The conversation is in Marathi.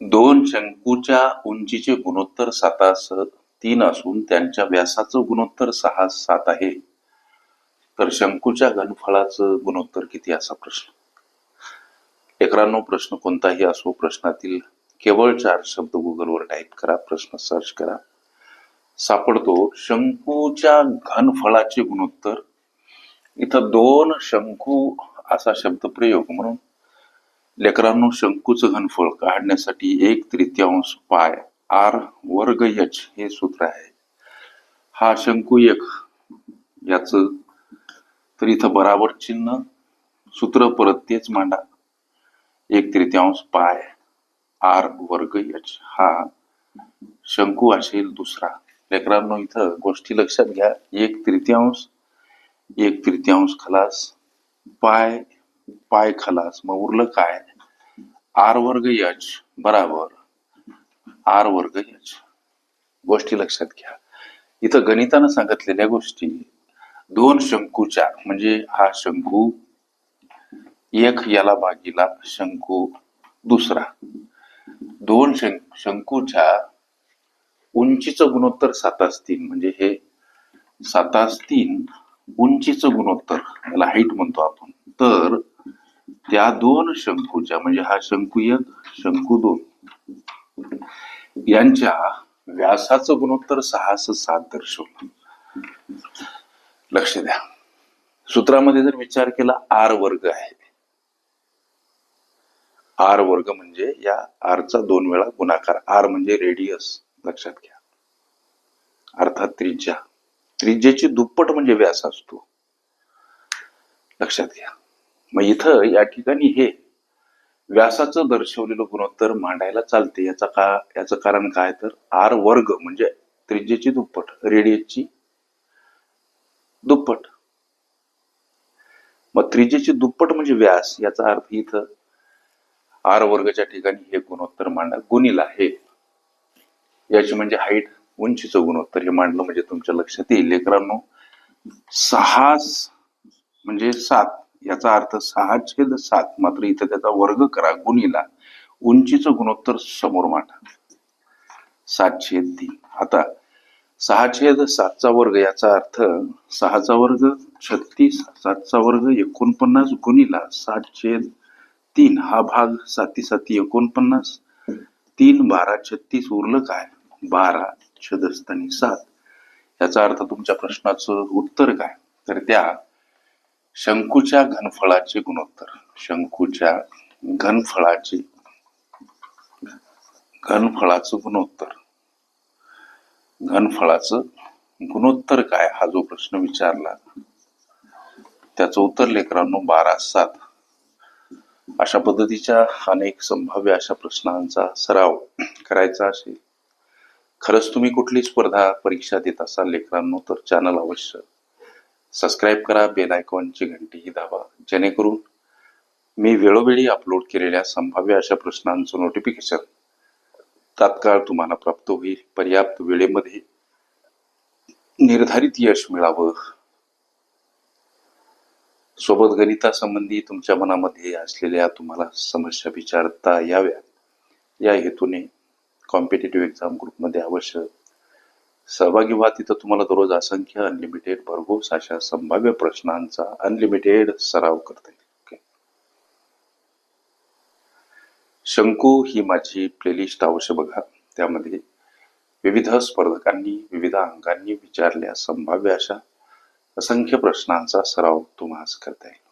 दोन शंकूच्या उंचीचे गुणोत्तर सातासह तीन असून त्यांच्या व्यासाचं गुणोत्तर सहा सात आहे. तर शंकूच्या घनफळाचं गुणोत्तर किती असा प्रश्न. लेकरांनो प्रश्न कोणताही असो प्रश्नातील केवळ चार शब्द गुगलवर टाईप करा प्रश्न सर्च करा. सापडतो शंकूच्या घनफळाचे गुणोत्तर. इथं दोन शंकू असा शब्द प्रयोग म्हणून लेकरांनो शंकूचं घनफळ काढण्यासाठी एक तृतीयांश पाय आर वर्ग एच हे सूत्र आहे. हा शंकू एक. याच तर इथं बराबर चिन्ह सूत्र परत तेच मांडा. एक तृतीयांश पाय आर वर्ग एच हा शंकू असेल दुसरा. लेकरांनो इथं गोष्टी लक्षात घ्या. एक तृतीयांश एक तृतीयांश खलास पाय पाय खलास मग उरलं काय? आर वर्ग यच बराबर. आर वर्ग यच. गोष्टी लक्षात घ्या. इथं गणितानं सांगितलेल्या गोष्टी दोन शंकूच्या म्हणजे हा शंकू एक याला भागीला शंकू दुसरा. दोन शं शंकूच्या उंचीचं गुणोत्तर सातास तीन म्हणजे हे सातास तीन उंचीचं गुणोत्तर याला हाईट म्हणतो आपण. तर त्या दोन शंकूच्या म्हणजे हा शंकू एक शंकू दोन यांच्या व्यासाचं गुणोत्तर सहास सात दर्शवलं लक्ष द्या. सूत्रामध्ये जर विचार केला आर वर्ग आहे. आर वर्ग म्हणजे या आरचा दोन वेळा गुणाकार. आर म्हणजे रेडियस. लक्षात घ्या. अर्थात त्रिज्या. त्रिज्येची दुप्पट म्हणजे व्यास असतो. लक्षात घ्या. मग इथं या ठिकाणी हे व्यासाचं दर्शवलेलं गुणोत्तर मांडायला चालते. याचा का याचं कारण काय? तर आर वर्ग म्हणजे त्रिज्येची दुप्पट रेडियसची दुप्पट. मग त्रिज्येची दुप्पट म्हणजे व्यास याचा अर्थ इथं आर वर्गच्या ठिकाणी हे गुणोत्तर मांडा. गुणीला हे. याची म्हणजे हाईट उंचीचं गुणोत्तर हे मांडलं म्हणजे तुमच्या लक्षात येईल. लेकरांनो सहा म्हणजे सात याचा अर्थ सहा छेद सात. मात्र इथं त्याचा वर्ग करा गुणीला. उंचीचं गुणोत्तर समोर मांडा. सात छेद तीन. आता सहा छेद सातचा वर्ग याचा अर्थ सहाचा वर्ग छत्तीस सातचा वर्ग एकोणपन्नास गुणीला सात छेद तीन. हा भाग साती साती एकोणपन्नास तीन बारा छत्तीस उरलं काय? बारा छदस्थानी सात. याचा अर्थ तुमच्या प्रश्नाचं उत्तर काय? तर त्या शंकूच्या घनफळाचे गुणोत्तर. शंकूच्या घनफळाचे घनफळाचं गुणोत्तर. घनफळाचं गुणोत्तर काय? हा जो प्रश्न विचारला त्याचं उत्तर लेकरांनो बारा सात. अशा पद्धतीच्या अनेक संभाव्य अशा प्रश्नांचा सराव करायचा असेल. खरंच तुम्ही कुठली स्पर्धा परीक्षा देत असाल लेकरांनो तर चॅनल अवश्य सबस्क्राईब करा बेल आयकॉनची घंटीही दाबा जेणेकरून मी वेळोवेळी अपलोड केलेल्या संभाव्य अशा प्रश्नांचं नोटिफिकेशन तात्काळ तुम्हाला प्राप्त होईल. पर्याप्त वेळेमध्ये निर्धारित यश मिळावं. सोबत गणितासंबंधी तुमच्या मनामध्ये असलेल्या तुम्हाला समस्या विचारता याव्या या हेतूने कॉम्पिटेटिव्ह एक्झाम ग्रुपमध्ये अवश्य सहभागी व्हा. तिथं तुम्हाला दररोज असंख्य अनलिमिटेड भरघोस अशा संभाव्य प्रश्नांचा अनलिमिटेड सराव करता येईल. शंकू ही माझी प्लेलिस्ट अवश्य बघा. त्यामध्ये विविध स्पर्धकांनी विविध अंगांनी विचारल्या संभाव्य अशा असंख्य प्रश्नांचा सराव तुम्हाला करता येईल.